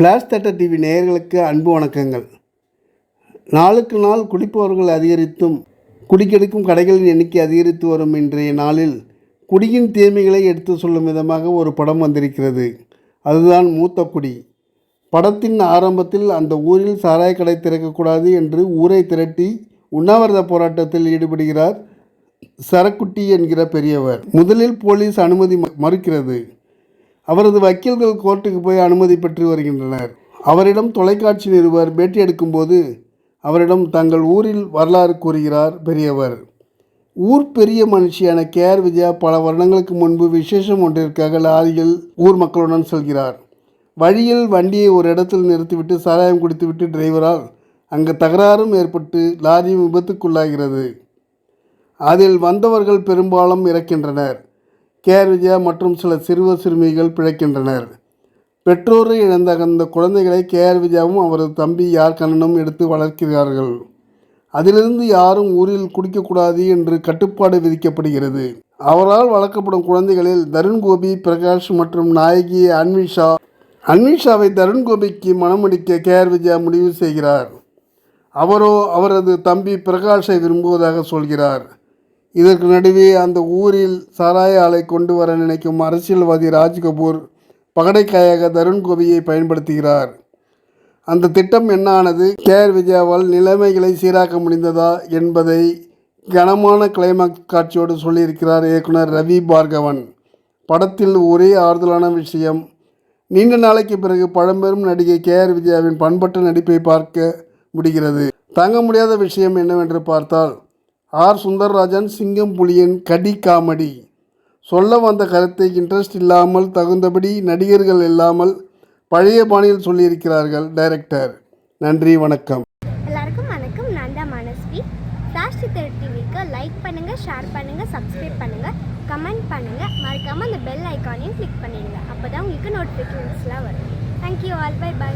Flash தட்ட TV நேயர்களுக்கு அன்பு வணக்கங்கள். நாளுக்கு நாள் குடிப்பவர்கள் அதிகரித்தும் குடிக்கெடுக்கும் கடைகளின் எண்ணிக்கை அதிகரித்து வரும் இன்றைய நாளில் குடியின் தீமைகளை எடுத்து சொல்லும் விதமாக ஒரு படம் வந்திருக்கிறது. அதுதான் மூத்த குடி. படத்தின் ஆரம்பத்தில் அந்த ஊரில் சாராய கடை திறக்கக்கூடாது என்று ஊரை திரட்டி உண்ணாவிரத போராட்டத்தில் ஈடுபடுகிறார் சரக்குட்டி என்கிற பெரியவர். முதலில் போலீஸ் அனுமதி ம- மறுக்கிறது. அவரது வக்கீல்கள் கோர்ட்டுக்கு போய் அனுமதி பெற்று வருகின்றனர். அவரிடம் தொலைக்காட்சி நிருபர் பேட்டி எடுக்கும்போது அவரிடம் தங்கள் ஊரில் வரலாறு கூறுகிறார் பெரியவர். ஊர் பெரிய மனுஷியான கேஆர் விஜயா பல வருடங்களுக்கு முன்பு விசேஷம் ஒன்றிற்காக லாரியில் ஊர் மக்களுடன் செல்கிறார். வழியில் வண்டியை ஒரு இடத்தில் நிறுத்திவிட்டு சாராயம் குடித்துவிட்டு டிரைவரால் அங்கு தகராறும் ஏற்பட்டு லாரியும் விபத்துக்குள்ளாகிறது. அதில் வந்தவர்கள் பெரும்பாலும் இறக்கின்றனர். கேஆர் விஜயா மற்றும் சில சிறுவர் சிறுமிகள் பிழைக்கின்றனர். பெற்றோரை இழந்த அந்த குழந்தைகளை கேஆர் விஜயாவும் அவரது தம்பி யார் கண்ணனும் எடுத்து வளர்க்கிறார்கள். அதிலிருந்து யாரும் ஊரில் குடிக்கக்கூடாது என்று கட்டுப்பாடு விதிக்கப்படுகிறது. அவரால் வளர்க்கப்படும் குழந்தைகளில் தருண் கோபி பிரகாஷ் மற்றும் நாயகி அன்விஷா அன்விஷாவை தருண் கோபிக்கு மணமுடிக்க கேஆர் விஜயா முடிவு செய்கிறார். அவரோ அவரது தம்பி பிரகாஷை விரும்புவதாக சொல்கிறார். இதற்கு நடுவே அந்த ஊரில் சாராய ஆலை கொண்டு வர நினைக்கும் அரசியல்வாதி ராஜ்கபூர் பகடைக்காயாக தருண் கோபியை பயன்படுத்துகிறார். அந்த திட்டம் என்ன ஆனது கேஆர் விஜயாவால் நிலைமைகளை சீராக்க முடிந்ததா என்பதை கனமான கிளைமாக்ஸ் காட்சியோடு சொல்லியிருக்கிறார் இயக்குனர் ரவி பார்கவன். படத்தில் ஒரே ஆறுதலான விஷயம் நீண்ட நாளைக்கு பிறகு பழம்பெரும் நடிகை கேஆர் விஜயாவின் பண்பட்ட நடிப்பை பார்க்க முடிகிறது. தாங்க முடியாத விஷயம் என்னவென்று பார்த்தால் ஆர். சுந்தர்ராஜன் சிங்கம் புலியன் கடி காமெடி. சொல்ல வந்த கருத்தை இன்ட்ரெஸ்ட் இல்லாமல் தகுந்தபடி நடிகர்கள் இல்லாமல் பழைய பாணியில் சொல்லியிருக்கிறார்கள் டைரக்டர் நன்றி வணக்கம். எல்லாருக்கும் வணக்கம். நான் தான் மனஸ்வி. ஃப்ளாஷ் சித்தர் டிவிக்கு லைக் பண்ணுங்கள் ஷேர் பண்ணுங்கள் சப்ஸ்கிரைப் பண்ணுங்கள் கமெண்ட் பண்ணுங்கள் மறக்காமல் அந்த பெல் ஐக்கானையும் கிளிக் பண்ணிடுங்க. அப்போ தான் உங்களுக்கு நோட்டிஃபிகேஷன்ஸ்லாம் வரும். Thank you all by by